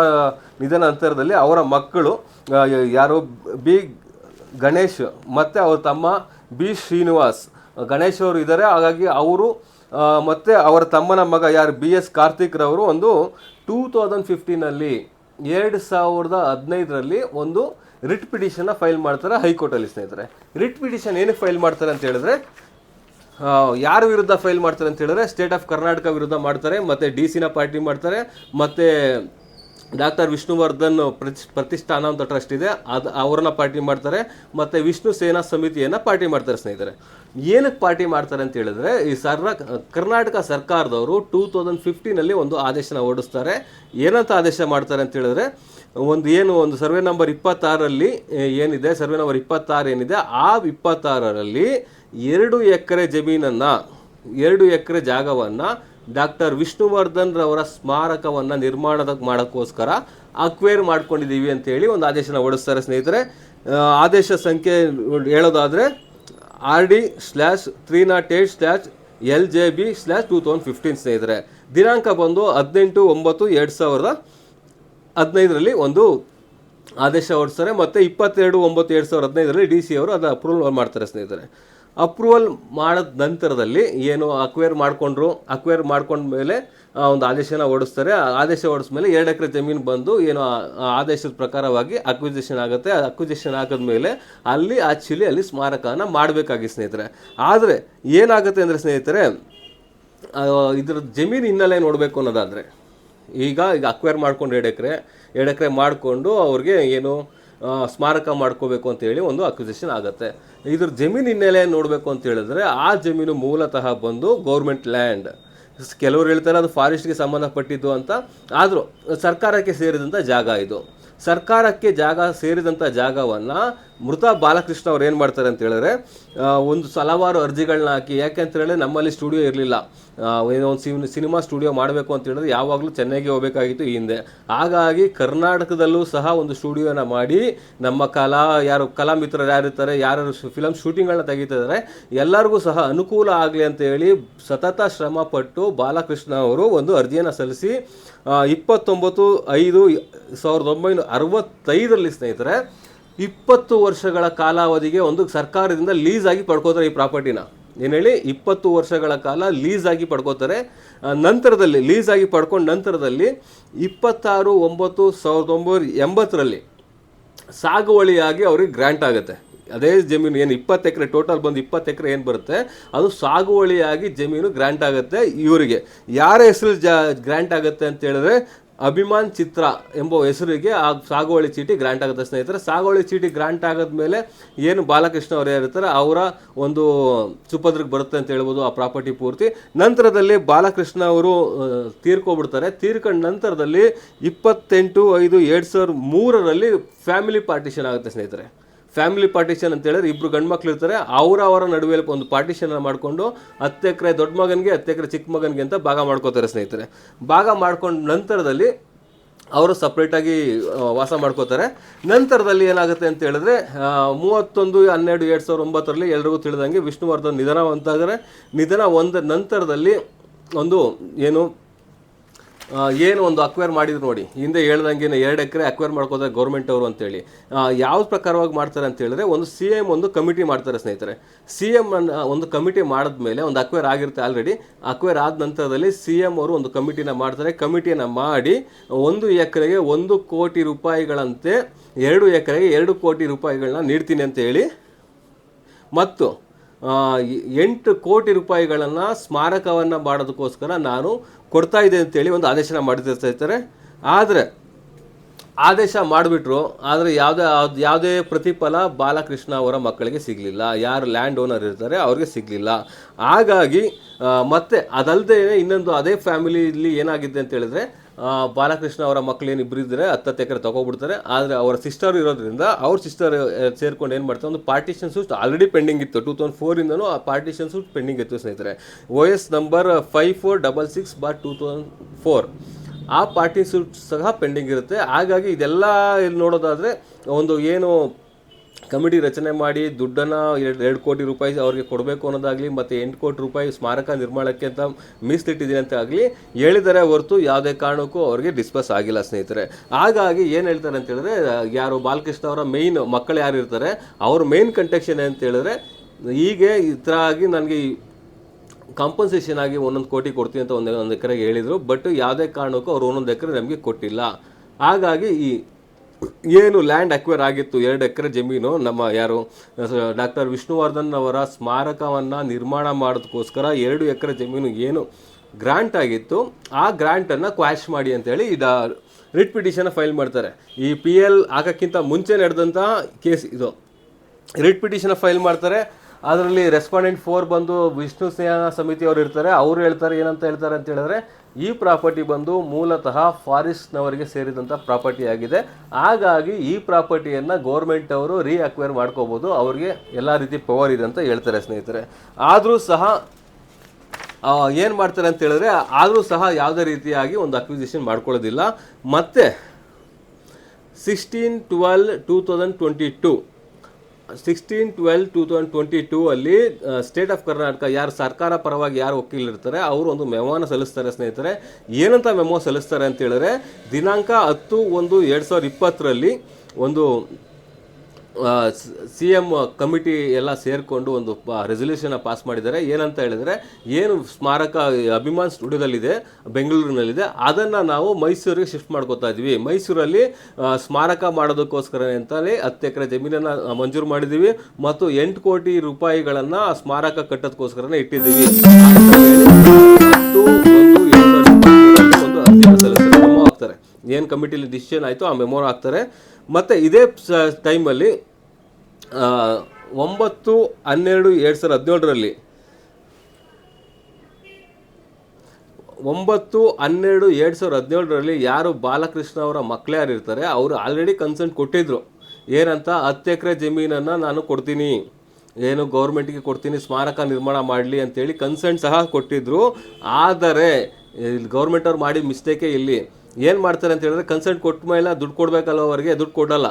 ನಿಧನ ನಂತರದಲ್ಲಿ ಅವರ ಮಕ್ಕಳು ಆ, ಯಾರು? ಬಿ. ಗಣೇಶ್ ಮತ್ತು ಅವ್ರ ತಮ್ಮ ಬಿ. ಶ್ರೀನಿವಾಸ್. ಗಣೇಶ್ ಅವರು ಇದ್ದಾರೆ. ಹಾಗಾಗಿ ಅವರು ಮತ್ತು ಅವರ ತಮ್ಮನ ಮಗ ಯಾರು? ಬಿ. ಎಸ್. ಕಾರ್ತಿಕ್ರವರು ಒಂದು ಟೂ ತೌಸಂಡ್ ಫಿಫ್ಟೀನಲ್ಲಿ ಎರಡು ಸಾವಿರದ ಹದಿನೈದರಲ್ಲಿ ಒಂದು ರಿಟ್ ಪಿಟಿಷನ್ನ ಫೈಲ್ ಮಾಡ್ತಾರೆ ಹೈಕೋರ್ಟಲ್ಲಿ ಸ್ನೇಹಿತರೆ. ರಿಟ್ ಪಿಟಿಷನ್ ಏನಕ್ಕೆ ಫೈಲ್ ಮಾಡ್ತಾರೆ ಅಂತ ಹೇಳಿದ್ರೆ ಆ, ಯಾರ ವಿರುದ್ಧ ಫೈಲ್ ಮಾಡ್ತಾರೆ ಅಂತ ಹೇಳಿದ್ರೆ ಸ್ಟೇಟ್ ಆಫ್ ಕರ್ನಾಟಕ ವಿರುದ್ಧ ಮಾಡ್ತಾರೆ, ಮತ್ತು ಡಿ ಸಿನ ಪಾರ್ಟಿ ಮಾಡ್ತಾರೆ, ಮತ್ತು ಡಾಕ್ಟರ್ ವಿಷ್ಣುವರ್ಧನ್ ಪ್ರತಿ, ಪ್ರತಿಷ್ಠಾನ ಅಂತ ಟ್ರಸ್ಟ್ ಇದೆ. ಅದು, ಅವ್ರನ್ನ ಪಾರ್ಟಿ ಮಾಡ್ತಾರೆ. ಮತ್ತು ವಿಷ್ಣು ಸೇನಾ ಸಮಿತಿಯನ್ನು ಪಾರ್ಟಿ ಮಾಡ್ತಾರೆ ಸ್ನೇಹಿತರೆ. ಏನಕ್ಕೆ ಪಾರ್ಟಿ ಮಾಡ್ತಾರೆ ಅಂತ ಹೇಳಿದ್ರೆ, ಈ ಸರ್ನ ಕರ್ನಾಟಕ ಸರ್ಕಾರದವರು ಟೂ ತೌಸಂಡ್ ಫಿಫ್ಟೀನಲ್ಲಿ ಒಂದು ಆದೇಶನ ಹೊರಡಿಸ್ತಾರೆ. ಏನಂತ ಆದೇಶ ಮಾಡ್ತಾರೆ ಅಂತ ಹೇಳಿದ್ರೆ, ಒಂದು ಏನು, ಒಂದು ಸರ್ವೆ ನಂಬರ್ ಇಪ್ಪತ್ತಾರರಲ್ಲಿ ಏನಿದೆ, ಸರ್ವೆ ನಂಬರ್ ಇಪ್ಪತ್ತಾರು ಏನಿದೆ, ಆ ಇಪ್ಪತ್ತಾರರಲ್ಲಿ ಎರಡು ಎಕರೆ ಜಮೀನನ್ನು, ಎರಡು ಎಕರೆ ಜಾಗವನ್ನು ಡಾಕ್ಟರ್ ವಿಷ್ಣುವರ್ಧನ್ ರವರ ಸ್ಮಾರಕವನ್ನು ನಿರ್ಮಾಣದ ಮಾಡೋಕ್ಕೋಸ್ಕರ ಅಕ್ವೇರ್ ಮಾಡ್ಕೊಂಡಿದ್ದೀವಿ ಅಂತೇಳಿ ಒಂದು ಆದೇಶನ ಹೊಡಿಸ್ತಾರೆ ಸ್ನೇಹಿತರೆ. ಆದೇಶ ಸಂಖ್ಯೆ ಹೇಳೋದಾದರೆ R D slash three nought eight slash L J B slash two thousand fifteen ಸ್ನೇಹಿತರೆ. ದಿನಾಂಕ ಬಂದು ಹದಿನೆಂಟು ಒಂಬತ್ತು ಎರಡು ಸಾವಿರದ ಹದಿನೈದರಲ್ಲಿ ಒಂದು ಆದೇಶ ಹೊರಡಿಸ್ತಾರೆ. ಮತ್ತು ಇಪ್ಪತ್ತೆರಡು ಒಂಬತ್ತು ಎರಡು ಸಾವಿರದ ಹದಿನೈದರಲ್ಲಿ ಡಿ ಸಿ ಅವರು ಅದು ಅಪ್ರೂವಲ್ ಮಾಡ್ತಾರೆ ಸ್ನೇಹಿತರೆ. ಅಪ್ರೂವಲ್ ಮಾಡಿದ ನಂತರದಲ್ಲಿ ಏನು ಅಕ್ವೇರ್ ಮಾಡಿಕೊಂಡ್ರು ಅಕ್ವೇರ್ ಮಾಡ್ಕೊಂಡ್ಮೇಲೆ ಮೇಲೆ ಒಂದು ಆದೇಶನ ಹೊಡಿಸ್ತಾರೆ ಆ ಆದೇಶ ಮೇಲೆ ಎರಡು ಎಕರೆ ಜಮೀನು ಬಂದು ಏನು ಆದೇಶದ ಪ್ರಕಾರವಾಗಿ ಅಕ್ವಿಜೇಷನ್ ಆಗುತ್ತೆ. ಅಕ್ವಿಜೇಷನ್ ಮೇಲೆ ಅಲ್ಲಿ ಆ್ಯಕ್ಚುಲಿ ಅಲ್ಲಿ ಸ್ಮಾರಕನ ಮಾಡಬೇಕಾಗಿ ಸ್ನೇಹಿತರೆ. ಆದರೆ ಏನಾಗುತ್ತೆ ಅಂದರೆ ಸ್ನೇಹಿತರೆ ಇದ್ರ ಜಮೀನು ಹಿನ್ನೆಲೆ ನೋಡಬೇಕು ಅನ್ನೋದಾದರೆ, ಈಗ ಈಗ ಅಕ್ವೈರ್ ಮಾಡ್ಕೊಂಡು ಎರಡು ಎಕರೆ ಎರಡು ಎಕರೆ ಮಾಡಿಕೊಂಡು ಅವ್ರಿಗೆ ಏನು ಸ್ಮಾರಕ ಮಾಡ್ಕೋಬೇಕು ಅಂತೇಳಿ ಒಂದು ಅಕ್ವಿಜೇಷನ್ ಆಗುತ್ತೆ. ಇದ್ರ ಜಮೀನು ಹಿನ್ನೆಲೆ ನೋಡಬೇಕು ಅಂತ ಹೇಳಿದ್ರೆ ಆ ಜಮೀನು ಮೂಲತಃ ಬಂದು ಗೌರ್ಮೆಂಟ್ ಲ್ಯಾಂಡ್ ಕೆಲವರು ಹೇಳ್ತಾರೆ ಅದು ಫಾರೆಸ್ಟ್ಗೆ ಸಂಬಂಧಪಟ್ಟಿದ್ದು ಅಂತ. ಆದರೂ ಸರ್ಕಾರಕ್ಕೆ ಸೇರಿದಂಥ ಜಾಗ ಇದು. ಸರ್ಕಾರಕ್ಕೆ ಜಾಗ ಸೇರಿದಂಥ ಜಾಗವನ್ನು ಮೃತ ಬಾಲಕೃಷ್ಣ ಅವ್ರು ಏನು ಮಾಡ್ತಾರೆ ಅಂತ ಹೇಳಿದ್ರೆ ಒಂದು ಹಲವಾರು ಅರ್ಜಿಗಳನ್ನ ಹಾಕಿ, ಯಾಕೆ ಅಂತ ನಮ್ಮಲ್ಲಿ ಸ್ಟುಡಿಯೋ ಇರಲಿಲ್ಲ. ಏನೋ ಒಂದು ಸಿನ್ ಸಿನಿಮಾ ಸ್ಟುಡಿಯೋ ಮಾಡಬೇಕು ಅಂತ ಹೇಳಿದ್ರೆ ಯಾವಾಗಲೂ ಚೆನ್ನೈಗೆ ಹೋಗಬೇಕಾಗಿತ್ತು ಈ ಹಿಂದೆ. ಹಾಗಾಗಿ ಕರ್ನಾಟಕದಲ್ಲೂ ಸಹ ಒಂದು ಸ್ಟುಡಿಯೋನ ಮಾಡಿ, ನಮ್ಮ ಕಲಾ, ಯಾರು ಕಲಾಮಿತ್ರರು ಯಾರಿರ್ತಾರೆ, ಯಾರು ಫಿಲಮ್ ಶೂಟಿಂಗ್ಗಳನ್ನ ತೆಗಿತಿದ್ದಾರೆ, ಎಲ್ಲರಿಗೂ ಸಹ ಅನುಕೂಲ ಆಗಲಿ ಅಂತ ಹೇಳಿ ಸತತ ಶ್ರಮ ಪಟ್ಟು ಬಾಲಕೃಷ್ಣ ಅವರು ಒಂದು ಅರ್ಜಿಯನ್ನು ಸಲ್ಲಿಸಿ ಇಪ್ಪತ್ತೊಂಬತ್ತು ಐದು ಸಾವಿರದ ಒಂಬೈನೂರ ಅರವತ್ತೈದರಲ್ಲಿ ಸ್ನೇಹಿತರೆ ಇಪ್ಪತ್ತು ವರ್ಷಗಳ ಕಾಲಾವಧಿಗೆ ಒಂದು ಸರ್ಕಾರದಿಂದ ಲೀಸ್ ಆಗಿ ಪಡ್ಕೋತಾರೆ ಈ ಪ್ರಾಪರ್ಟಿನ. ಏನು ಹೇಳಿ? ಇಪ್ಪತ್ತು ವರ್ಷಗಳ ಕಾಲ ಲೀಸ್ ಆಗಿ ಪಡ್ಕೋತಾರೆ. ನಂತರದಲ್ಲಿ ಲೀಸ್ ಆಗಿ ಪಡ್ಕೊಂಡ ನಂತರದಲ್ಲಿ ಇಪ್ಪತ್ತಾರು, ಒಂಬತ್ತು, ಸಾವಿರದ ಒಂಬೈನೂರ ಎಂಬತ್ತರಲ್ಲಿ ಸಾಗುವಳಿಯಾಗಿ ಅವ್ರಿಗೆ ಗ್ರ್ಯಾಂಟ್ ಆಗುತ್ತೆ. ಅದೇ ಜಮೀನು, ಏನು ಇಪ್ಪತ್ತು ಎಕರೆ ಟೋಟಲ್ ಬಂದು ಇಪ್ಪತ್ತು ಎಕರೆ ಏನು ಬರುತ್ತೆ? ಅದು ಸಾಗುವಳಿಯಾಗಿ ಜಮೀನು ಗ್ರ್ಯಾಂಟ್ ಆಗುತ್ತೆ ಇವರಿಗೆ. ಯಾರ ಹೆಸರು ಜ ಗ್ರ್ಯಾಂಟ್ ಆಗುತ್ತೆ ಅಂತ ಹೇಳಿದ್ರೆ ಅಭಿಮಾನ್ ಚಿತ್ರ ಎಂಬ ಹೆಸರಿಗೆ ಆ ಸಾಗುವಳಿ ಚೀಟಿ ಗ್ರಾಂಟ್ ಆಗುತ್ತೆ ಸ್ನೇಹಿತರೆ. ಸಾಗುವಳಿ ಚೀಟಿ ಗ್ರಾಂಟ್ ಮೇಲೆ ಏನು ಬಾಲಕೃಷ್ಣ ಅವರು ಯಾರಿರ್ತಾರೆ, ಅವರ ಒಂದು ಸುಪದ್ರಿಗೆ ಬರುತ್ತೆ ಅಂತ ಹೇಳ್ಬೋದು ಆ ಪ್ರಾಪರ್ಟಿ ಪೂರ್ತಿ. ನಂತರದಲ್ಲಿ ಬಾಲಕೃಷ್ಣ ಅವರು ತೀರ್ಕೊಬಿಡ್ತಾರೆ. ತೀರ್ಕೊಂಡ ನಂತರದಲ್ಲಿ ಇಪ್ಪತ್ತೆಂಟು, ಐದು, ಎರಡು ಸಾವಿರದ ಮೂರರಲ್ಲಿ ಫ್ಯಾಮಿಲಿ ಪಾರ್ಟಿಷನ್ ಆಗುತ್ತೆ ಸ್ನೇಹಿತರೆ. ಫ್ಯಾಮಿಲಿ ಪಾರ್ಟಿಷನ್ ಅಂತ ಹೇಳಿದ್ರೆ ಇಬ್ಬರು ಗಂಡು ಮಕ್ಳು ಇರ್ತಾರೆ. ಅವರ ಅವರ ನಡುವೆ ಒಂದು ಪಾರ್ಟಿಷನ್ ಮಾಡಿಕೊಂಡು ಹತ್ತು ಎಕರೆ ದೊಡ್ಡ ಮಗನಿಗೆ, ಹತ್ತು ಎಕರೆ ಚಿಕ್ಕ ಮಗನಿಗೆ ಅಂತ ಭಾಗ ಮಾಡ್ಕೋತಾರೆ ಸ್ನೇಹಿತರೆ. ಭಾಗ ಮಾಡ್ಕೊಂಡ ನಂತರದಲ್ಲಿ ಅವರು ಸಪ್ರೇಟಾಗಿ ವಾಸ ಮಾಡ್ಕೋತಾರೆ. ನಂತರದಲ್ಲಿ ಏನಾಗುತ್ತೆ ಅಂತ ಹೇಳಿದ್ರೆ ಮೂವತ್ತೊಂದು, ಹನ್ನೆರಡು, ಎರಡು ಸಾವಿರದ ಒಂಬತ್ತರಲ್ಲಿ ಎಲ್ರಿಗೂ ತಿಳಿದಂಗೆ ವಿಷ್ಣುವರ್ಧನ್ ನಿಧನ ಅಂತಾದರೆ ನಿಧನ ಒಂದು ನಂತರದಲ್ಲಿ ಒಂದು ಏನು ಏನು ಒಂದು ಅಕ್ವೈರ್ ಮಾಡಿದ್ರು ನೋಡಿ, ಹಿಂದೆ ಹೇಳ್ದಂಗೆ ಎರಡು ಎಕರೆ ಅಕ್ವೈರ್ ಮಾಡ್ಕೋತಾರೆ ಗೌರ್ಮೆಂಟ್ ಅವರು ಅಂತೇಳಿ. ಯಾವ ಪ್ರಕಾರವಾಗಿ ಮಾಡ್ತಾರೆ ಅಂತ ಹೇಳಿದ್ರೆ, ಒಂದು ಸಿ ಎಂ ಒಂದು ಕಮಿಟಿ ಮಾಡ್ತಾರೆ ಸ್ನೇಹಿತರೆ. ಸಿ ಎಂ ಒಂದು ಕಮಿಟಿ ಮಾಡಿದ್ಮೇಲೆ ಒಂದು ಅಕ್ವೈರ್ ಆಗಿರುತ್ತೆ ಆಲ್ರೆಡಿ ಅಕ್ವೈರ್ ಆದ ನಂತರದಲ್ಲಿ ಸಿ ಎಂ ಅವರು ಒಂದು ಕಮಿಟಿನ ಮಾಡ್ತಾರೆ. ಕಮಿಟಿನ ಮಾಡಿ ಒಂದು ಎಕರೆಗೆ ಒಂದು ಕೋಟಿ ರೂಪಾಯಿಗಳಂತೆ ಎರಡು ಎಕರೆಗೆ ಎರಡು ಕೋಟಿ ರೂಪಾಯಿಗಳನ್ನ ನೀಡ್ತೀನಿ ಅಂತ ಹೇಳಿ. ಮತ್ತು ಎಂಟು ಕೋಟಿ ರೂಪಾಯಿಗಳನ್ನು ಸ್ಮಾರಕವನ್ನು ಮಾಡೋದಕ್ಕೋಸ್ಕರ ನಾನು ಕೊಡ್ತಾ ಇದೆ ಅಂತೇಳಿ ಒಂದು ಆದೇಶನ ಮಾಡಿರ್ತಾರೆ ಆದರೆ, ಆದೇಶ ಮಾಡಿಬಿಟ್ರು, ಆದರೆ ಯಾವುದೇ ಯಾವ್ದ್- ಪ್ರತಿಫಲ ಬಾಲಕೃಷ್ಣ ಅವರ ಮಕ್ಕಳಿಗೆ ಸಿಗಲಿಲ್ಲ. ಯಾರು ಲ್ಯಾಂಡ್ ಓನರ್ ಇರ್ತಾರೆ, ಅವ್ರಿಗೆ ಸಿಗಲಿಲ್ಲ. ಹಾಗಾಗಿ ಮತ್ತೆ ಅದಲ್ಲದೆ ಇನ್ನೊಂದು ಅದೇ ಫ್ಯಾಮಿಲಿಯಲ್ಲಿ ಏನಾಗಿದೆ ಅಂತ ಹೇಳಿದ್ರೆ ಬಾಲಕೃಷ್ಣ ಅವರ ಮಕ್ಕಳು ಏನು ಇದ್ದರೆ ಹತ್ತತ್ತು ಎಕರೆ ತೊಗೊಬಿಡ್ತಾರೆ. ಆದರೆ ಅವರ ಸಿಸ್ಟರ್ ಇರೋದ್ರಿಂದ ಅವ್ರ ಸಿಸ್ಟರ್ ಸೇರ್ಕೊಂಡು ಏನು ಮಾಡ್ತಾರೆ, ಒಂದು ಪಾರ್ಟಿಷನ್ ಆಲ್ರೆಡಿ ಪೆಂಡಿಂಗ್ ಇತ್ತು. ಟೂ ತೌಸಂಡ್ ಫೋರಿಂದನೂ ಆ ಪಾರ್ಟಿಷನ್ ಪೆಂಡಿಂಗ್ ಇತ್ತು ಸ್ನೇಹಿತರೆ. O S number five four double six bar two thousand four ಆ ಪಾರ್ಟಿ ಸಹ ಪೆಂಡಿಂಗ್ ಇರುತ್ತೆ. ಹಾಗಾಗಿ ಇದೆಲ್ಲ ಇಲ್ಲಿ ನೋಡೋದಾದರೆ ಒಂದು ಏನು ಕಮಿಟಿ ರಚನೆ ಮಾಡಿ ದುಡ್ಡನ್ನು ಎರಡು ಕೋಟಿ ರೂಪಾಯಿ ಅವ್ರಿಗೆ ಕೊಡಬೇಕು ಅನ್ನೋದಾಗಲಿ ಮತ್ತು ಎಂಟು ಕೋಟಿ ರೂಪಾಯಿ ಸ್ಮಾರಕ ನಿರ್ಮಾಣಕ್ಕೆ ಅಂತ ಮೀಸಲಿಟ್ಟಿದ್ದೀನಿ ಅಂತ ಆಗಲಿ ಹೇಳಿದರೆ ಹೊರತು ಯಾವುದೇ ಕಾರಣಕ್ಕೂ ಅವ್ರಿಗೆ ಡಿಸ್ಪಸ್ ಆಗಿಲ್ಲ ಸ್ನೇಹಿತರೆ. ಹಾಗಾಗಿ ಏನು ಹೇಳ್ತಾರೆ ಅಂತ ಹೇಳಿದ್ರೆ, ಯಾರು ಬಾಲಕೃಷ್ಣ ಅವರ ಮೇಯ್ನ್ ಮಕ್ಕಳು ಯಾರು ಇರ್ತಾರೆ, ಅವ್ರ ಮೇಯ್ನ್ ಕಂಟೆಕ್ಷನ್ ಅಂತ ಹೇಳಿದ್ರೆ, ಹೀಗೆ ಈ ಥರ ಆಗಿ ನನಗೆ ಕಾಂಪನ್ಸೇಷನ್ ಆಗಿ ಒಂದೊಂದು ಕೋಟಿ ಕೊಡ್ತೀನಿ ಅಂತ ಒಂದು ಒಂದು ಎಕರೆಗೆ ಹೇಳಿದರು ಬಟ್ ಯಾವುದೇ ಕಾರಣಕ್ಕೂ ಅವ್ರು ಒಂದೊಂದು ಎಕರೆ ನಮಗೆ ಕೊಟ್ಟಿಲ್ಲ. ಹಾಗಾಗಿ ಈ ಏನು ಲ್ಯಾಂಡ್ ಅಕ್ವೈರ್ ಆಗಿತ್ತು ಎರಡು ಎಕರೆ ಜಮೀನು, ನಮ್ಮ ಯಾರು ಡಾಕ್ಟರ್ ವಿಷ್ಣುವರ್ಧನ್ ಅವರ ಸ್ಮಾರಕವನ್ನು ನಿರ್ಮಾಣ ಮಾಡೋದಕ್ಕೋಸ್ಕರ ಎರಡು ಎಕರೆ ಜಮೀನು ಏನು ಗ್ರಾಂಟ್ ಆಗಿತ್ತು, ಆ ಗ್ರಾಂಟನ್ನು ಕ್ವಾಶ್ ಮಾಡಿ ಅಂತೇಳಿ ಇದು ರಿಟ್ ಪಿಟಿಷನ್ ಫೈಲ್ ಮಾಡ್ತಾರೆ. ಈ ಪಿ ಎಲ್ ಹಾಕೋಕ್ಕಿಂತ ಮುಂಚೆ ನಡೆದಂಥ ಕೇಸ್ ಇದು. ರಿಟ್ ಪಿಟಿಷನ್ ಫೈಲ್ ಮಾಡ್ತಾರೆ, ಅದರಲ್ಲಿ ರೆಸ್ಪಾಂಡೆಂಟ್ ಫೋರ್ ಬಂದು ವಿಷ್ಣು ಸ್ನೇಹ ಸಮಿತಿ ಅವರು ಇರ್ತಾರೆ, ಅವರು ಹೇಳ್ತಾರೆ ಏನಂತ ಹೇಳ್ತಾರೆ ಅಂತ ಹೇಳಿದ್ರೆ ಈ ಪ್ರಾಪರ್ಟಿ ಬಂದು ಮೂಲತಃ ಫಾರೆಸ್ಟ್ನವರಿಗೆ ಸೇರಿದಂಥ ಪ್ರಾಪರ್ಟಿ ಆಗಿದೆ. ಹಾಗಾಗಿ ಈ ಪ್ರಾಪರ್ಟಿಯನ್ನು ಗೌರ್ಮೆಂಟ್ ಅವರು ರೀ ಅಕ್ವೈರ್ ಮಾಡ್ಕೋಬೋದು. ಅವ್ರಿಗೆ ಎಲ್ಲ ರೀತಿ ಪವರ್ ಇದೆ ಅಂತ ಹೇಳ್ತಾರೆ ಸ್ನೇಹಿತರೆ. ಆದರೂ ಸಹ ಏನು ಮಾಡ್ತಾರೆ ಅಂತ ಹೇಳಿದ್ರೆ, ಆದರೂ ಸಹ ಯಾವುದೇ ರೀತಿಯಾಗಿ ಒಂದು ಅಕ್ವಿಸಿಷನ್ ಮಾಡ್ಕೊಳ್ಳೋದಿಲ್ಲ. ಮತ್ತು sixteen twelve two thousand twenty two sixteen twelve two thousand twenty two ಅಲ್ಲಿ ಸ್ಟೇಟ್ ಆಫ್ ಕರ್ನಾಟಕ ಯಾರು ಸರ್ಕಾರ ಪರವಾಗಿ ಯಾರು ವಕೀಲರಿರ್ತಾರೆ, ಅವರು ಒಂದು ಮೆಮೋನ ಸಲ್ಲಿಸ್ತಾರೆ ಸ್ನೇಹಿತರೆ. ಏನಂತ ಮೆಮೋ ಸಲ್ಲಿಸ್ತಾರೆ ಅಂತ ಹೇಳಿದ್ರೆ, ದಿನಾಂಕ ಹತ್ತು ಒಂದು ಎರಡು ಸಾವಿರದ ಇಪ್ಪತ್ತರಲ್ಲಿ ಒಂದು ಸಿ ಎಂ ಕಮಿಟಿ ಎಲ್ಲ ಸೇರಿಕೊಂಡು ಒಂದು ರೆಸೊಲ್ಯೂಷನ್ ಪಾಸ್ ಮಾಡಿದ್ದಾರೆ. ಏನಂತ ಹೇಳಿದ್ರೆ, ಏನು ಸ್ಮಾರಕ, ಅಭಿಮಾನ್ ಸ್ಟುಡಿಯೋದಲ್ಲಿದೆ, ಬೆಂಗಳೂರಿನಲ್ಲಿದೆ, ಅದನ್ನು ನಾವು ಮೈಸೂರಿಗೆ ಶಿಫ್ಟ್ ಮಾಡ್ಕೋತಾ ಇದ್ವಿ ಮೈಸೂರಲ್ಲಿ ಸ್ಮಾರಕ ಮಾಡೋದಕ್ಕೋಸ್ಕರ ಅಂತಲೇ ಹತ್ತು ಎಕರೆ ಜಮೀನನ್ನು ಮಂಜೂರು ಮಾಡಿದ್ದೀವಿ ಮತ್ತು ಎಂಟು ಕೋಟಿ ರೂಪಾಯಿಗಳನ್ನು ಸ್ಮಾರಕ ಕಟ್ಟೋದಕ್ಕೋಸ್ಕರನೇ ಇಟ್ಟಿದ್ದೀವಿ. ಏನು ಕಮಿಟಿಲಿ ಡಿಸಿಷನ್ ಆಯಿತು ಆ ಮೆಮೋ ಹಾಕ್ತಾರೆ. ಮತ್ತು ಇದೇ ಟೈಮಲ್ಲಿ ಒಂಬತ್ತು ಹನ್ನೆರಡು ಎರಡು ಸಾವಿರದ ಹದಿನೇಳರಲ್ಲಿ. ಒಂಬತ್ತು ಹನ್ನೆರಡು ಎರಡು ಸಾವಿರದ ಹದಿನೇಳರಲ್ಲಿ ಯಾರು ಬಾಲಕೃಷ್ಣ ಅವರ ಮಕ್ಕಳೇ ಯಾರು ಇರ್ತಾರೆ ಅವರು ಆಲ್ರೆಡಿ ಕನ್ಸೆಂಟ್ ಕೊಟ್ಟಿದ್ರು. ಏನಂತ, ಹತ್ತು ಎಕರೆ ಜಮೀನನ್ನು ನಾನು ಕೊಡ್ತೀನಿ, ಏನು ಗೌರ್ಮೆಂಟ್ಗೆ ಕೊಡ್ತೀನಿ, ಸ್ಮಾರಕ ನಿರ್ಮಾಣ ಮಾಡಲಿ ಅಂತೇಳಿ ಕನ್ಸೆಂಟ್ ಸಹ ಕೊಟ್ಟಿದ್ದರು ಆದರೆ, ಇಲ್ಲಿ ಗೌರ್ಮೆಂಟ್ ಅವ್ರು ಮಾಡಿದ ಮಿಸ್ಟೇಕೇ ಇಲ್ಲಿ. ಏನು ಮಾಡ್ತಾರೆ ಅಂತ ಹೇಳಿದ್ರೆ ಕನ್ಸೆಂಟ್ ಕೊಟ್ಟ ಮೇಲೆ ದುಡ್ಡು ಕೊಡಬೇಕಲ್ಲ ಅವರಿಗೆ, ದುಡ್ಡು ಕೊಡಲ್ಲ.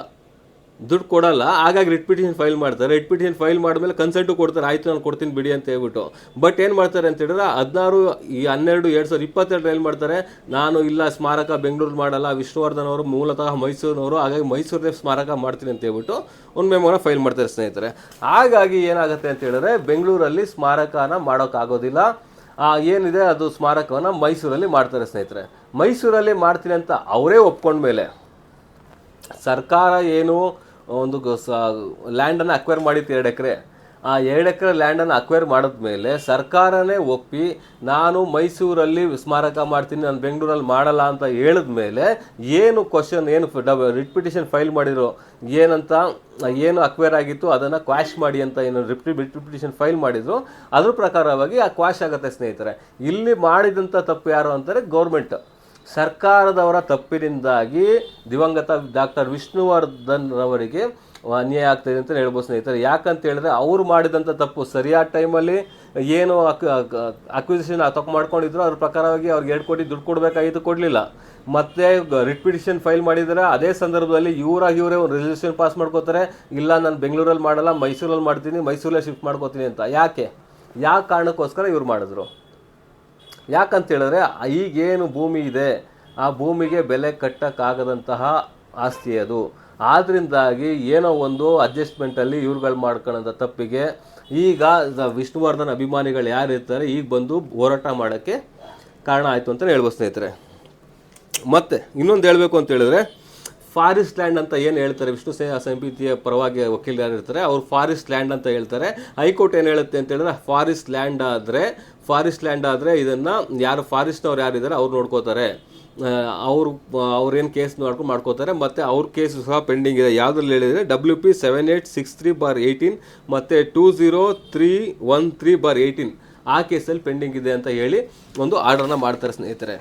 ದುಡ್ಡು ಕೊಡಲ್ಲ, ಹಾಗಾಗಿ ರಿಟ್ ಫೈಲ್ ಮಾಡ್ತಾರೆ. ರಿಟ್ ಪಿಟಿಷನ್ ಫೈಲ್ ಮಾಡಿದ್ಮೇಲೆ ಕನ್ಸೆಂಟು ಕೊಡ್ತಾರೆ, ಆಯಿತು ನಾನು ಕೊಡ್ತೀನಿ ಬಿಡಿ ಅಂತ ಹೇಳ್ಬಿಟ್ಟು. ಬಟ್ ಏನು ಮಾಡ್ತಾರೆ ಅಂತ ಹೇಳಿದ್ರೆ, ಹದಿನಾರು, ಈ ಹನ್ನೆರಡು, ಎರಡು ಸಾವಿರದ ಇಪ್ಪತ್ತೆರಡು ಏನು ಮಾಡ್ತಾರೆ, ನಾನು ಇಲ್ಲ, ಸ್ಮಾರಕ ಬೆಂಗಳೂರು ಮಾಡಲ್ಲ, ವಿಷ್ಣುವರ್ಧನ್ ಅವರು ಮೂಲತಃ ಮೈಸೂರಿನವರು, ಹಾಗಾಗಿ ಮೈಸೂರೇ ಸ್ಮಾರಕ ಮಾಡ್ತೀನಿ ಅಂತ ಹೇಳ್ಬಿಟ್ಟು ಒಂದು ಮೆಮೋನ ಫೈಲ್ ಮಾಡ್ತಾರೆ ಸ್ನೇಹಿತರೆ. ಹಾಗಾಗಿ ಏನಾಗುತ್ತೆ ಅಂತ ಹೇಳಿದ್ರೆ, ಬೆಂಗಳೂರಲ್ಲಿ ಸ್ಮಾರಕನ ಮಾಡೋಕ್ಕಾಗೋದಿಲ್ಲ. ಏನಿದೆ ಅದು ಸ್ಮಾರಕವನ್ನು ಮೈಸೂರಲ್ಲಿ ಮಾಡ್ತಾರೆ ಸ್ನೇಹಿತರೆ. ಮೈಸೂರಲ್ಲಿ ಮಾಡ್ತೀನಿ ಅಂತ ಅವರೇ ಒಪ್ಕೊಂಡ್ಮೇಲೆ ಸರ್ಕಾರ ಏನು ಒಂದು ಲ್ಯಾಂಡನ್ನು ಅಕ್ವೈರ್ ಮಾಡಿತ್ತು ಎರಡು ಎಕರೆ. ಆ ಎರಡು ಎಕರೆ ಲ್ಯಾಂಡನ್ನು ಅಕ್ವೈರ್ ಮಾಡಿದ್ಮೇಲೆ ಸರ್ಕಾರನೇ ಒಪ್ಪಿ, ನಾನು ಮೈಸೂರಲ್ಲಿ ಸ್ಮಾರಕ ಮಾಡ್ತೀನಿ, ನಾನು ಬೆಂಗಳೂರಲ್ಲಿ ಮಾಡಲ್ಲ ಅಂತ ಹೇಳಿದ್ಮೇಲೆ ಏನು ಕ್ವಶನ್ ಏನು ರಿಟ್ ಪಿಟಿಷನ್ ಫೈಲ್ ಮಾಡಿರೋ, ಏನಂತ, ಏನು ಅಕ್ವೈರ್ ಆಗಿತ್ತು, ಅದನ್ನು ಕ್ವಾಶ್ ಮಾಡಿ ಅಂತ ಏನು ರಿಟ್ ರಿಪಿಟಿಷನ್ ಪಿಟಿಷನ್ ಫೈಲ್ ಮಾಡಿದ್ರು, ಅದ್ರ ಪ್ರಕಾರವಾಗಿ ಆ ಕ್ವಾಶ್ ಆಗುತ್ತೆ ಸ್ನೇಹಿತರೆ. ಇಲ್ಲಿ ಮಾಡಿದಂಥ ತಪ್ಪು ಯಾರು ಅಂತಾರೆ ಗೌರ್ಮೆಂಟ್ ಸರ್ಕಾರದವರ ತಪ್ಪಿನಿಂದಾಗಿ ದಿವಂಗತ ಡಾಕ್ಟರ್ ವಿಷ್ಣುವರ್ಧನ್ ರವರಿಗೆ ಅನ್ಯಾಯ ಆಗ್ತಾಯಿದೆ ಅಂತ ಹೇಳ್ಬೋದು ಸ್ನೇಹಿತರೆ. ಯಾಕಂತ ಹೇಳಿದ್ರೆ ಅವ್ರು ಮಾಡಿದಂಥ ತಪ್ಪು ಸರಿಯಾದ ಟೈಮಲ್ಲಿ ಏನು ಅಕ್ ಅಕ್ವಿಸಿಷನ್ ತಪ್ಪು ಮಾಡ್ಕೊಂಡಿದ್ರು, ಅದ್ರ ಪ್ರಕಾರವಾಗಿ ಅವ್ರಿಗೆ ಎರಡು ಕೋಟಿ ದುಡ್ಡು ಕೊಡಬೇಕಾಗಿತ್ತು, ಕೊಡಲಿಲ್ಲ. ಮತ್ತೆ ರಿಟ್ ಪಿಟಿಷನ್ ಫೈಲ್ ಮಾಡಿದರೆ ಅದೇ ಸಂದರ್ಭದಲ್ಲಿ ಇವರಾಗಿ ಇವರೇ ಒಂದು ರೆಸಲ್ಯೂಷನ್ ಪಾಸ್ ಮಾಡ್ಕೋತಾರೆ. ಇಲ್ಲ, ನಾನು ಬೆಂಗಳೂರಲ್ಲಿ ಮಾಡಲ್ಲ, ಮೈಸೂರಲ್ಲಿ ಮಾಡ್ತೀನಿ, ಮೈಸೂರಲ್ಲೇ ಶಿಫ್ಟ್ ಮಾಡ್ಕೋತೀನಿ ಅಂತ. ಯಾಕೆ? ಯಾವ ಕಾರಣಕ್ಕೋಸ್ಕರ ಇವ್ರು ಮಾಡಿದ್ರು? ಯಾಕಂತ ಹೇಳಿದ್ರೆ, ಈಗೇನು ಭೂಮಿ ಇದೆ, ಆ ಭೂಮಿಗೆ ಬೆಲೆ ಕಟ್ಟಕ್ಕಾಗದಂತಹ ಆಸ್ತಿ ಅದು. ಆದ್ರಿಂದಾಗಿ ಏನೋ ಒಂದು ಅಡ್ಜಸ್ಟ್ಮೆಂಟಲ್ಲಿ ಇವ್ರುಗಳು ಮಾಡ್ಕೊಳ್ಳೋಂಥ ತಪ್ಪಿಗೆ ಈಗ ವಿಷ್ಣುವರ್ಧನ್ ಅಭಿಮಾನಿಗಳು ಯಾರು ಇರ್ತಾರೆ, ಈಗ ಬಂದು ಹೋರಾಟ ಮಾಡೋಕ್ಕೆ ಕಾರಣ ಆಯಿತು ಅಂತ ಹೇಳ್ಬೋದು ಸ್ನೇಹಿತರೆ. ಮತ್ತೆ ಇನ್ನೊಂದು ಹೇಳಬೇಕು ಅಂತ ಹೇಳಿದ್ರೆ, ಫಾರೆಸ್ಟ್ ಲ್ಯಾಂಡ್ ಅಂತ ಏನು ಹೇಳ್ತಾರೆ ವಿಷ್ಣು ಸೇನಾ ಸಮಿತಿಯ ಪರವಾಗಿ ಇರ್ತಾರೆ, ಅವ್ರು ಫಾರೆಸ್ಟ್ ಲ್ಯಾಂಡ್ ಅಂತ ಹೇಳ್ತಾರೆ. ಹೈಕೋರ್ಟ್ ಏನು ಹೇಳುತ್ತೆ ಅಂತ ಹೇಳಿದ್ರೆ, ಫಾರೆಸ್ಟ್ ಲ್ಯಾಂಡ್ ಆದರೆ, ಫಾರೆಸ್ಟ್ ಲ್ಯಾಂಡ್ ಆದರೆ ಇದನ್ನು ಯಾರು ಫಾರೆಸ್ಟ್ನವ್ರು ಯಾರಿದ್ದಾರೆ ಅವ್ರು ನೋಡ್ಕೋತಾರೆ. ಅವರು ಅವ್ರೇನು ಕೇಸ್ ಮಾಡ್ಕೊಂಡು ಮಾಡ್ಕೋತಾರೆ, ಮತ್ತು ಅವ್ರ ಕೇಸು ಸಹ ಪೆಂಡಿಂಗ್ ಇದೆ. ಯಾವುದ್ರಲ್ಲಿ ಹೇಳಿದರೆ W P seven eight six three bar eighteen ಮತ್ತು two zero three one three bar eighteen ಆ ಕೇಸಲ್ಲಿ ಪೆಂಡಿಂಗ್ ಇದೆ ಅಂತ ಹೇಳಿ ಒಂದು ಆರ್ಡರ್ನ ಮಾಡ್ತಾರೆ ಸ್ನೇಹಿತರೆ.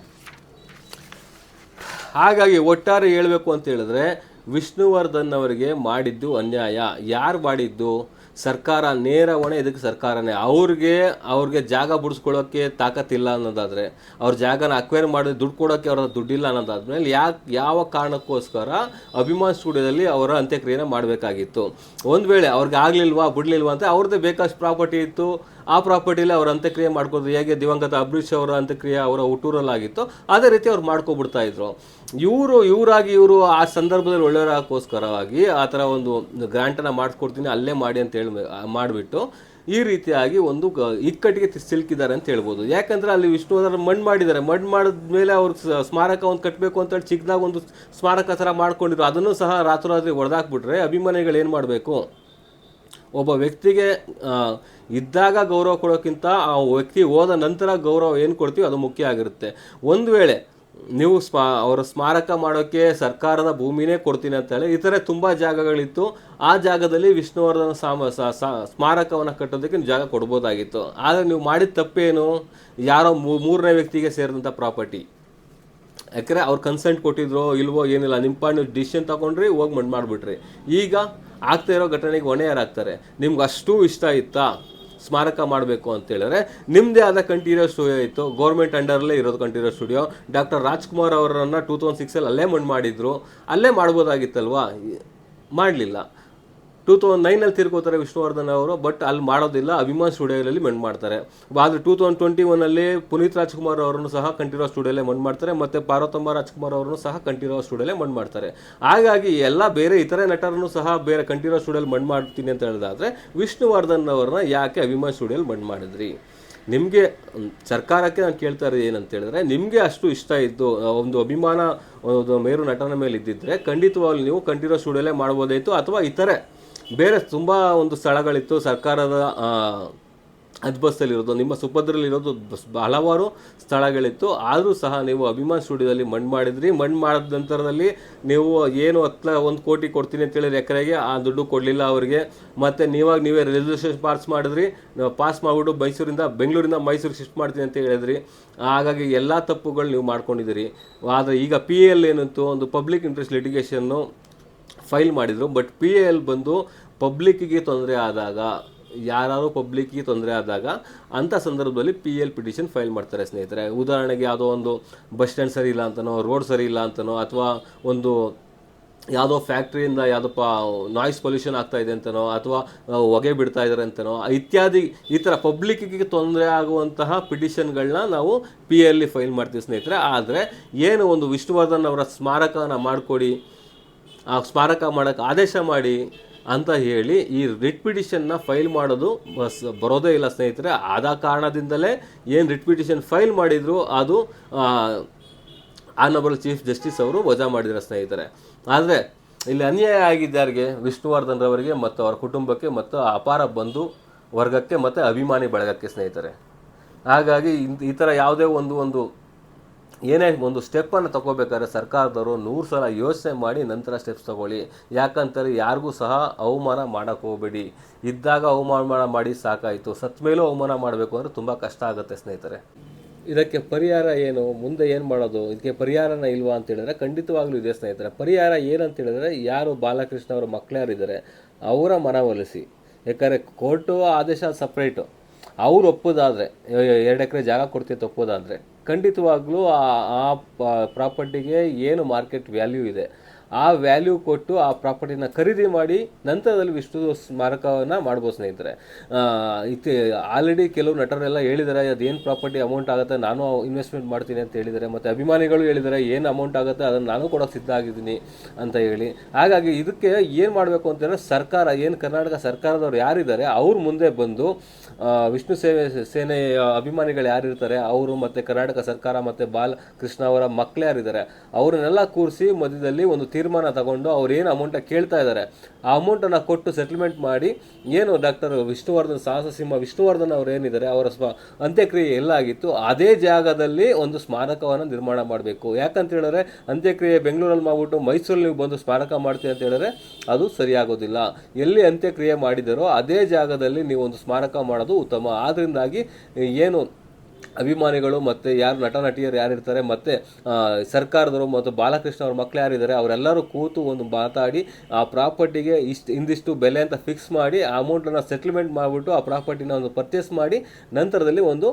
ಹಾಗಾಗಿ ಒಟ್ಟಾರೆ ಹೇಳಬೇಕು ಅಂತ ಹೇಳಿದ್ರೆ, ವಿಷ್ಣುವರ್ಧನ್ ಅವರಿಗೆ ಮಾಡಿದ್ದು ಅನ್ಯಾಯ. ಯಾರು ಮಾಡಿದ್ದು? ಸರ್ಕಾರ ನೇರ ಹೊಣೆ ಇದಕ್ಕೆ ಸರ್ಕಾರನೇ. ಅವ್ರಿಗೆ ಅವ್ರಿಗೆ ಜಾಗ ಬಿಡಿಸ್ಕೊಳ್ಳೋಕ್ಕೆ ತಾಕತ್ತಿಲ್ಲ ಅನ್ನೋದಾದರೆ, ಅವ್ರ ಜಾಗನ ಅಕ್ವೈರ್ ಮಾಡಿ ದುಡ್ಡು ಕೊಡೋಕ್ಕೆ ಅವ್ರ ದುಡ್ಡಿಲ್ಲ ಅನ್ನೋದಾದ್ಮೇಲೆ ಯಾಕೆ, ಯಾವ ಕಾರಣಕ್ಕೋಸ್ಕರ ಅಭಿಮಾನ್ ಸ್ಟುಡಿಯೋದಲ್ಲಿ ಅವರ ಅಂತ್ಯಕ್ರಿಯೆನ ಮಾಡಬೇಕಾಗಿತ್ತು. ಒಂದು ವೇಳೆ ಅವ್ರಿಗೆ ಆಗಲಿಲ್ವಾ, ಬಿಡಲಿಲ್ವಾ ಅಂತ ಅವ್ರದ್ದೇ ಬೇಕಷ್ಟು ಪ್ರಾಪರ್ಟಿ ಇತ್ತು. ಆ ಪ್ರಾಪರ್ಟಿಲಿ ಅವ್ರ ಅಂತ್ಯಕ್ರಿಯೆ ಮಾಡ್ಕೋದು ಹೇಗೆ ದಿವಂಗತ ಅಂಬರೀಷ್ ಅವರ ಅಂತ್ಯಕ್ರಿಯೆ ಅವರ ಹುಟ್ಟೂರಲ್ಲಾಗಿತ್ತು, ಅದೇ ರೀತಿ ಅವ್ರು ಮಾಡ್ಕೊಬಿಡ್ತಾ ಇದ್ರು. ಇವರು, ಇವರಾಗಿ ಇವರು ಆ ಸಂದರ್ಭದಲ್ಲಿ ಒಳ್ಳೆಯವರಾಗೋಸ್ಕರವಾಗಿ ಆ ಥರ ಒಂದು ಗ್ರ್ಯಾಂಟನ್ನು ಮಾಡಿಸ್ಕೊಡ್ತೀನಿ, ಅಲ್ಲೇ ಮಾಡಿ ಅಂತ ಹೇಳಿ ಮಾಡಿಬಿಟ್ಟು ಈ ರೀತಿಯಾಗಿ ಒಂದು ಇಕ್ಕಟ್ಟಿಗೆ ಸಿಲುಕಿದ್ದಾರೆ ಅಂತ ಹೇಳ್ಬೋದು. ಯಾಕಂದರೆ ಅಲ್ಲಿ ವಿಷ್ಣುವರ್ಧನ ಮಣ್ಣು ಮಾಡಿದ್ದಾರೆ. ಮಣ್ಣು ಮಾಡಿದ್ಮೇಲೆ ಅವ್ರು ಸ್ಮಾರಕ ಒಂದು ಕಟ್ಟಬೇಕು ಅಂತೇಳಿ ಚಿಕ್ಕದಾಗ ಒಂದು ಸ್ಮಾರಕ ಥರ ಮಾಡ್ಕೊಂಡಿದ್ರು. ಅದನ್ನು ಸಹ ರಾತ್ರೋರಾತ್ರಿ ಹೊಡೆದಾಕ್ಬಿಟ್ರೆ ಅಭಿಮಾನಿಗಳು ಏನು ಮಾಡಬೇಕು? ಒಬ್ಬ ವ್ಯಕ್ತಿಗೆ ಇದ್ದಾಗ ಗೌರವ ಕೊಡೋಕ್ಕಿಂತ ಆ ವ್ಯಕ್ತಿ ಹೋದ ನಂತರ ಗೌರವ ಏನು ಕೊಡ್ತೀವಿ ಅದು ಮುಖ್ಯ ಆಗಿರುತ್ತೆ. ಒಂದು ವೇಳೆ ನೀವು ಸ್ಮಾ, ಅವರ ಸ್ಮಾರಕ ಮಾಡೋಕ್ಕೆ ಸರ್ಕಾರದ ಭೂಮಿನೇ ಕೊಡ್ತೀನಿ ಅಂತ ಹೇಳಿ ಈ ಥರ ತುಂಬ ಜಾಗಗಳಿತ್ತು. ಆ ಜಾಗದಲ್ಲಿ ವಿಷ್ಣುವರ್ಧನ ಸಾಮ ಸ್ಮಾರಕವನ್ನು ಕಟ್ಟೋದಕ್ಕೆ ಜಾಗ ಕೊಡ್ಬೋದಾಗಿತ್ತು. ಆದರೆ ನೀವು ಮಾಡಿದ ತಪ್ಪೇನು? ಯಾರೋ ಮೂರನೇ ವ್ಯಕ್ತಿಗೆ ಸೇರಿದಂಥ ಪ್ರಾಪರ್ಟಿ. ಯಾಕಂದರೆ ಅವ್ರು ಕನ್ಸೆಂಟ್ ಕೊಟ್ಟಿದ್ರು ಇಲ್ವೋ ಏನಿಲ್ಲ ನಿಮ್ಮ ಪಾಡ್ ನೀವು ಡಿಸಿಷನ್ ತೊಗೊಂಡ್ರಿ ಹೋಗಿ ಮಣ್ಣು ಮಾಡಿಬಿಟ್ರಿ. ಈಗ ಆಗ್ತಾ ಇರೋ ಘಟನೆಗೆ ಹೊಣೆ ಯಾರಾಗ್ತಾರೆ ನಿಮ್ಗೆ ಅಷ್ಟು ಇಷ್ಟ ಇತ್ತಾ? ಸ್ಮಾರಕ ಮಾಡಬೇಕು ಅಂತ ಹೇಳಿದ್ರೆ ನಿಮ್ಮದೇ ಆದ ಕಂಠೀರಿಯೋ ಸ್ಟುಡಿಯೋ ಇತ್ತು. ಗೌರ್ಮೆಂಟ್ ಅಂಡರಲ್ಲೇ ಇರೋದು ಕಂಠೀರಿಯೋ ಸ್ಟುಡಿಯೋ ಡಾಕ್ಟರ್ ರಾಜ್ಕುಮಾರ್ ಅವರನ್ನು ಟೂ ತೌಸಂಡ್ ಸಿಕ್ಸಲ್ಲಿ ಅಲ್ಲೇ ಮಣ್ಣು ಮಾಡಿದ್ರು. ಅಲ್ಲೇ ಮಾಡ್ಬೋದಾಗಿತ್ತಲ್ವಾ? ಮಾಡಲಿಲ್ಲ. ಟೂ ತೌಸಂಡ್ ನೈನಲ್ಲಿ ತಿರ್ಕೋತಾರೆ ವಿಷ್ಣುವರ್ಧನ್ ಅವರು ಬಟ್ ಅಲ್ಲಿ ಮಾಡೋದಿಲ್ಲ. ಅಭಿಮಾನ್ ಸ್ಟುಡಿಯೋದಲ್ಲಿ ಮಣ್ಣು ಮಾಡ್ತಾರೆ. ಆದರೆ ಟೂ ತೌಸಂಡ್ ಟ್ವೆಂಟಿ ಒನ್ನಲ್ಲಿ ಪುನೀತ್ ರಾಜ್ಕುಮಾರ್ ಅವರನ್ನು ಸಹ ಕಂಠೀರವ ಸ್ಟುಡಿಯೋಲೇ ಮಂಡ್ ಮಾಡ್ತಾರೆ, ಮತ್ತು ಪಾರ್ವತಮ್ಮ ರಾಜ್ಕುಮಾರ್ ಅವರನ್ನು ಸಹ ಕಂಠೀರವ ಸ್ಟುಡಿಯೋಲೇ ಮಂಡ್ ಮಾಡ್ತಾರೆ. ಹಾಗಾಗಿ ಎಲ್ಲ ಬೇರೆ ಇತರೆ ನಟರನ್ನು ಸಹ ಬೇರೆ ಕಂಠೀರವ ಸ್ಟುಡಿಯೋಲಿ ಮಂಡ್ ಮಾಡ್ತೀನಿ ಅಂತ ಹೇಳಿದಾದರೆ, ವಿಷ್ಣುವರ್ಧನ್ ಅವರನ್ನ ಯಾಕೆ ಅಭಿಮಾನ್ ಸ್ಟುಡಿಯೋಲಿ ಮಂಡ್ ಮಾಡಿದ್ರಿ? ನಿಮಗೆ ಸರ್ಕಾರಕ್ಕೆ ನಾನು ಕೇಳ್ತಾ ಇರೋದು ಏನಂತ ಹೇಳಿದ್ರೆ, ನಿಮಗೆ ಅಷ್ಟು ಇಷ್ಟ ಇದ್ದು ಒಂದು ಅಭಿಮಾನ, ಒಂದು ಮೇರು ನಟನ ಮೇಲೆ ಇದ್ದಿದ್ದರೆ ಖಂಡಿತವಾಗ್ಲೂ ನೀವು ಕಂಠೀರವ ಸ್ಟುಡಿಯೋಲೇ ಮಾಡ್ಬೋದಾಯಿತು, ಅಥವಾ ಇತರೆ ಬೇರೆ ತುಂಬ ಒಂದು ಸ್ಥಳಗಳಿತ್ತು. ಸರ್ಕಾರದ ಅಜ್ಬಸ್ತಲ್ಲಿರೋದು ನಿಮ್ಮ ಸುಪದ್ರಲ್ಲಿರೋದು ಹಲವಾರು ಸ್ಥಳಗಳಿತ್ತು. ಆದರೂ ಸಹ ನೀವು ಅಭಿಮಾನ್ ಸ್ಟುಡಿಯೋದಲ್ಲಿ ಮಣ್ಣು ಮಾಡಿದ್ರಿ. ಮಣ್ಣು ಮಾಡಿದ ನಂತರದಲ್ಲಿ ನೀವು ಏನು ಹತ್ತ ಒಂದು ಕೋಟಿ ಕೊಡ್ತೀನಿ ಅಂತ ಹೇಳಿದ್ರೆ ಎಕರೆಗೆ ಆ ದುಡ್ಡು ಕೊಡಲಿಲ್ಲ ಅವರಿಗೆ. ಮತ್ತು ನೀವಾಗ ನೀವೇ ರಿಸರ್ವೇಷನ್ ಪಾಸ್ ಮಾಡಿದ್ರಿ. ಪಾಸ್ ಮಾಡಿಬಿಟ್ಟು ಮೈಸೂರಿಂದ, ಬೆಂಗಳೂರಿಂದ ಮೈಸೂರಿಗೆ ಶಿಫ್ಟ್ ಮಾಡ್ತೀನಿ ಅಂತ ಹೇಳಿದ್ರಿ. ಹಾಗಾಗಿ ಎಲ್ಲ ತಪ್ಪುಗಳು ನೀವು ಮಾಡ್ಕೊಂಡಿದ್ದೀರಿ. ಆದರೆ ಈಗ ಪಿ ಎಲ್ ಏನಂತು ಒಂದು ಪಬ್ಲಿಕ್ ಇಂಟ್ರೆಸ್ಟ್ ಲಿಟಿಗೇಷನ್ನು ಫೈಲ್ ಮಾಡಿದರು. ಬಟ್ ಪಿ ಎಲ್ ಬಂದು ಪಬ್ಲಿಕ್ಕಿಗೆ ತೊಂದರೆ ಆದಾಗ ಯಾರು ಪಬ್ಲಿಕ್ಕಿಗೆ ತೊಂದರೆ ಆದಾಗ ಅಂಥ ಸಂದರ್ಭದಲ್ಲಿ ಪಿ ಎಲ್ ಪಿಟಿಷನ್ ಫೈಲ್ ಮಾಡ್ತಾರೆ ಸ್ನೇಹಿತರೆ. ಉದಾಹರಣೆಗೆ ಯಾವುದೋ ಒಂದು ಬಸ್ ಸ್ಟ್ಯಾಂಡ್ ಸರಿ ಇಲ್ಲ ಅಂತನೋ, ರೋಡ್ ಸರಿ ಇಲ್ಲ ಅಂತನೋ, ಅಥವಾ ಒಂದು ಯಾವುದೋ ಫ್ಯಾಕ್ಟ್ರಿಯಿಂದ ಯಾವುದಪ್ಪ ನಾಯ್ಸ್ ಪೊಲ್ಯೂಷನ್ ಆಗ್ತಾ ಇದೆ ಅಂತನೋ, ಅಥವಾ ಹೊಗೆ ಬಿಡ್ತಾ ಇದ್ದಾರೆ ಅಂತನೋ, ಇತ್ಯಾದಿ ಈ ಥರ ಪಬ್ಲಿಕ್ಕಿಗೆ ತೊಂದರೆ ಆಗುವಂತಹ ಪಿಟಿಷನ್ಗಳನ್ನ ನಾವು ಪಿ ಎಲ್ಲಿ ಫೈಲ್ ಮಾಡ್ತೀವಿ ಸ್ನೇಹಿತರೆ. ಆದರೆ ಏನು ಒಂದು ವಿಷ್ಣುವರ್ಧನ್ ಅವರ ಸ್ಮಾರಕನ ಮಾಡಿಕೊಡಿ, ಆ ಸ್ಮಾರಕ ಮಾಡೋಕ್ಕೆ ಆದೇಶ ಮಾಡಿ ಅಂತ ಹೇಳಿ ಈ ರಿಟ್ ಪಿಟಿಷನ್ನ ಫೈಲ್ ಮಾಡೋದು ಬಸ್ ಬರೋದೇ ಇಲ್ಲ ಸ್ನೇಹಿತರೆ. ಆದ ಕಾರಣದಿಂದಲೇ ಏನು ರಿಟ್ ಪಿಟಿಷನ್ ಫೈಲ್ ಮಾಡಿದ್ರು ಅದು ಆನಬಲ್ ಚೀಫ್ ಜಸ್ಟಿಸ್ ಅವರು ವಜಾ ಮಾಡಿದ್ದಾರೆ ಸ್ನೇಹಿತರೆ. ಆದರೆ ಇಲ್ಲಿ ಅನ್ಯಾಯ ಆಗಿದ್ದಾರಿಗೆ ವಿಷ್ಣುವರ್ಧನ್ ರವರಿಗೆ ಮತ್ತು ಅವರ ಕುಟುಂಬಕ್ಕೆ ಮತ್ತು ಅಪಾರ ಬಂಧು ವರ್ಗಕ್ಕೆ ಮತ್ತು ಅಭಿಮಾನಿ ಬಳಗಕ್ಕೆ ಸ್ನೇಹಿತರೆ. ಹಾಗಾಗಿ ಈ ಥರ ಯಾವುದೇ ಒಂದು ಒಂದು ಏನೇ ಒಂದು ಸ್ಟೆಪ್ಪನ್ನು ತಗೋಬೇಕಾದ್ರೆ ಸರ್ಕಾರದವರು ನೂರು ಸಲ ಯೋಚನೆ ಮಾಡಿ ನಂತರ ಸ್ಟೆಪ್ಸ್ ತಗೊಳ್ಳಿ. ಯಾಕಂತಾರೆ ಯಾರಿಗೂ ಸಹ ಅವಮಾನ ಮಾಡೋಕ್ಕೆ ಹೋಗಬೇಡಿ. ಇದ್ದಾಗ ಅವಮಾನ ಮಾಡಿ ಸಾಕಾಯಿತು. ಸತ್ತ ಮೇಲೂ ಅವಮಾನ ಮಾಡಬೇಕು ಅಂದರೆ ತುಂಬ ಕಷ್ಟ ಆಗುತ್ತೆ ಸ್ನೇಹಿತರೆ. ಇದಕ್ಕೆ ಪರಿಹಾರ ಏನು? ಮುಂದೆ ಏನು ಮಾಡೋದು? ಇದಕ್ಕೆ ಪರಿಹಾರನ ಇಲ್ವಾ ಅಂತ ಹೇಳಿದ್ರೆ ಖಂಡಿತವಾಗ್ಲೂ ಇದೆ ಸ್ನೇಹಿತರೆ. ಪರಿಹಾರ ಏನಂತ ಹೇಳಿದ್ರೆ ಯಾರು ಬಾಲಕೃಷ್ಣ ಅವರ ಮಕ್ಕಳ್ಯಾರಿದ್ದಾರೆ ಅವರ ಮನವೊಲಿಸಿ ಯಾಕಂದರೆ ಕೋರ್ಟು ಆದೇಶ ಸಪ್ರೇಟು ಅವ್ರು ಒಪ್ಪೋದಾದರೆ ಎರಡು ಎಕರೆ ಜಾಗ ಕೊಡ್ತೀವಿ ಒಪ್ಪೋದಾದರೆ. ಖಂಡಿತವಾಗ್ಲೂ ಆ ಪ್ರಾಪರ್ಟಿಗೆ ಏನು ಮಾರ್ಕೆಟ್ ವ್ಯಾಲ್ಯೂ ಇದೆ. ಆ ವ್ಯಾಲ್ಯೂ ಕೊಟ್ಟು ಆ ಪ್ರಾಪರ್ಟಿನ ಖರೀದಿ ಮಾಡಿ ನಂತರದಲ್ಲಿ ವಿಷ್ಣು ಸ್ಮಾರಕವನ್ನು ಮಾಡ್ಬೋದು ಸ್ನೇಹಿತರೆ. ಆಲ್ರೆಡಿ ಕೆಲವು ನಟರೆಲ್ಲ ಹೇಳಿದ್ದಾರೆ ಅದೇನು ಪ್ರಾಪರ್ಟಿ ಅಮೌಂಟ್ ಆಗುತ್ತೆ, ನಾನು ಇನ್ವೆಸ್ಟ್ಮೆಂಟ್ ಮಾಡ್ತೀನಿ ಅಂತ ಹೇಳಿದ್ದಾರೆ ಮತ್ತು ಅಭಿಮಾನಿಗಳು ಹೇಳಿದ್ದಾರೆ ಏನು ಅಮೌಂಟ್ ಆಗುತ್ತೆ, ಅದನ್ನು ನಾನು ಕೂಡ ಸಿದ್ಧ ಆಗಿದ್ದೀನಿ ಅಂತ ಹೇಳಿ. ಹಾಗಾಗಿ ಇದಕ್ಕೆ ಏನು ಮಾಡಬೇಕು ಅಂತಂದರೆ ಸರ್ಕಾರ, ಏನು ಕರ್ನಾಟಕ ಸರ್ಕಾರದವ್ರು ಯಾರಿದ್ದಾರೆ, ಅವ್ರ ಮುಂದೆ ಬಂದು ವಿಷ್ಣು ಸೇವೆ, ಸೇನೆಯ ಅಭಿಮಾನಿಗಳು ಯಾರಿರ್ತಾರೆ, ಅವರು ಮತ್ತು ಕರ್ನಾಟಕ ಸರ್ಕಾರ ಮತ್ತು ಬಾಲಕೃಷ್ಣ ಅವರ ಮಕ್ಕಳು ಯಾರಿದ್ದಾರೆ, ಅವರನ್ನೆಲ್ಲ ಕೂರಿಸಿ ಮಧ್ಯದಲ್ಲಿ ಒಂದು ತೀರ್ಮಾನ ತಗೊಂಡು ಅವ್ರು ಏನು ಅಮೌಂಟ ಕೇಳ್ತಾ ಇದ್ದಾರೆ, ಆ ಅಮೌಂಟನ್ನು ಕೊಟ್ಟು ಸೆಟಲ್ಮೆಂಟ್ ಮಾಡಿ ಏನು ಡಾಕ್ಟರ್ ವಿಷ್ಣುವರ್ಧನ್ ಸಾಹಸ ಸಿಂಹ ವಿಷ್ಣುವರ್ಧನ್ ಅವ್ರು ಏನಿದ್ದಾರೆ, ಅವರ ಸ್ವ ಅಂತ್ಯಕ್ರಿಯೆ ಎಲ್ಲಾಗಿತ್ತು ಅದೇ ಜಾಗದಲ್ಲಿ ಒಂದು ಸ್ಮಾರಕವನ್ನು ನಿರ್ಮಾಣ ಮಾಡಬೇಕು. ಯಾಕಂತ ಹೇಳಿದ್ರೆ ಅಂತ್ಯಕ್ರಿಯೆ ಬೆಂಗಳೂರಲ್ಲಿ ಮಾಡ್ಬಿಟ್ಟು ಮೈಸೂರಲ್ಲಿ ನೀವು ಬಂದು ಸ್ಮಾರಕ ಮಾಡ್ತೀವಿ ಅಂತ ಹೇಳಿದ್ರೆ ಅದು ಸರಿಯಾಗೋದಿಲ್ಲ. ಎಲ್ಲಿ ಅಂತ್ಯಕ್ರಿಯೆ ಮಾಡಿದರೋ ಅದೇ ಜಾಗದಲ್ಲಿ ನೀವು ಒಂದು ಸ್ಮಾರಕ ಮಾಡೋದು ಉತ್ತಮ. ಆದ್ದರಿಂದಾಗಿ ಏನು ಅಭಿಮಾನಿಗಳು ಮತ್ತು ಯಾರು ನಟ ನಟಿಯರು ಯಾರಿರ್ತಾರೆ ಮತ್ತು ಸರ್ಕಾರದವರು ಮತ್ತು ಬಾಲಕೃಷ್ಣ ಅವ್ರ ಮಕ್ಕಳು ಯಾರಿದ್ದಾರೆ ಅವರೆಲ್ಲರೂ ಕೂತು ಒಂದು ಮಾತಾಡಿ, ಆ ಪ್ರಾಪರ್ಟಿಗೆ ಇಷ್ಟು, ಇಂದಿಷ್ಟು ಬೆಲೆ ಅಂತ ಫಿಕ್ಸ್ ಮಾಡಿ, ಆ ಅಮೌಂಟನ್ನು ಸೆಟ್ಲ್ಮೆಂಟ್ ಮಾಡಿಬಿಟ್ಟು ಆ ಪ್ರಾಪರ್ಟಿನ ಒಂದು ಪರ್ಚೇಸ್ ಮಾಡಿ, ನಂತರದಲ್ಲಿ ಒಂದು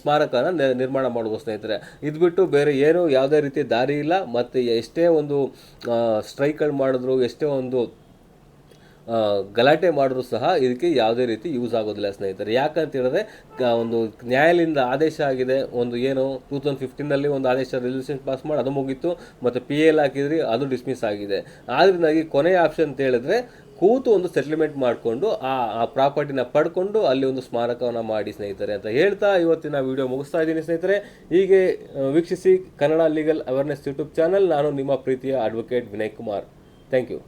ಸ್ಮಾರಕನ ನಿರ್ಮಾಣ ಮಾಡ್ಬೋದು ಸ್ನೇಹಿತರೆ. ಇದು ಬಿಟ್ಟು ಬೇರೆ ಏನೂ ಯಾವುದೇ ರೀತಿ ದಾರಿ ಇಲ್ಲ. ಮತ್ತು ಎಷ್ಟೇ ಒಂದು ಸ್ಟ್ರೈಕ್ಗಳು ಮಾಡಿದ್ರು, ಎಷ್ಟೇ ಒಂದು ಗಲಾಟೆ ಮಾಡಿದ್ರು ಸಹ ಇದಕ್ಕೆ ಯಾವುದೇ ರೀತಿ ಯೂಸ್ ಆಗೋದಿಲ್ಲ ಸ್ನೇಹಿತರೆ. ಯಾಕಂತ ಹೇಳಿದ್ರೆ ಒಂದು ನ್ಯಾಯಾಲಯದಿಂದ ಆದೇಶ ಆಗಿದೆ, ಒಂದು ಏನು ಟೂ ತೌಸಂಡ್ ಫಿಫ್ಟೀನಲ್ಲಿ ಒಂದು ಆದೇಶ ರೆಸಲ್ಯೂಷನ್ ಪಾಸ್ ಮಾಡಿ ಅದು ಮುಗೀತು, ಮತ್ತು ಪಿ ಎಲ್ ಹಾಕಿದ್ರಿ, ಅದು ಡಿಸ್ಮಿಸ್ ಆಗಿದೆ. ಆದ್ರಿಂದಾಗಿ ಕೊನೆಯ ಆಪ್ಷನ್ ಅಂತ ಹೇಳಿದ್ರೆ, ಕೂತು ಒಂದು ಸೆಟ್ಲ್ಮೆಂಟ್ ಮಾಡಿಕೊಂಡು, ಆ ಆ ಪ್ರಾಪರ್ಟಿನ ಪಡ್ಕೊಂಡು ಅಲ್ಲಿ ಒಂದು ಸ್ಮಾರಕವನ್ನು ಮಾಡಿ ಸ್ನೇಹಿತರೆ ಅಂತ ಹೇಳ್ತಾ ಇವತ್ತಿನ ವಿಡಿಯೋ ಮುಗಿಸ್ತಾ ಇದ್ದೀನಿ ಸ್ನೇಹಿತರೆ. ಹೀಗೆ ವೀಕ್ಷಿಸಿ Kannada legal awareness YouTube channel ನಾನು ನಿಮ್ಮ ಪ್ರೀತಿಯ advocate Vinay Kumar. Thank you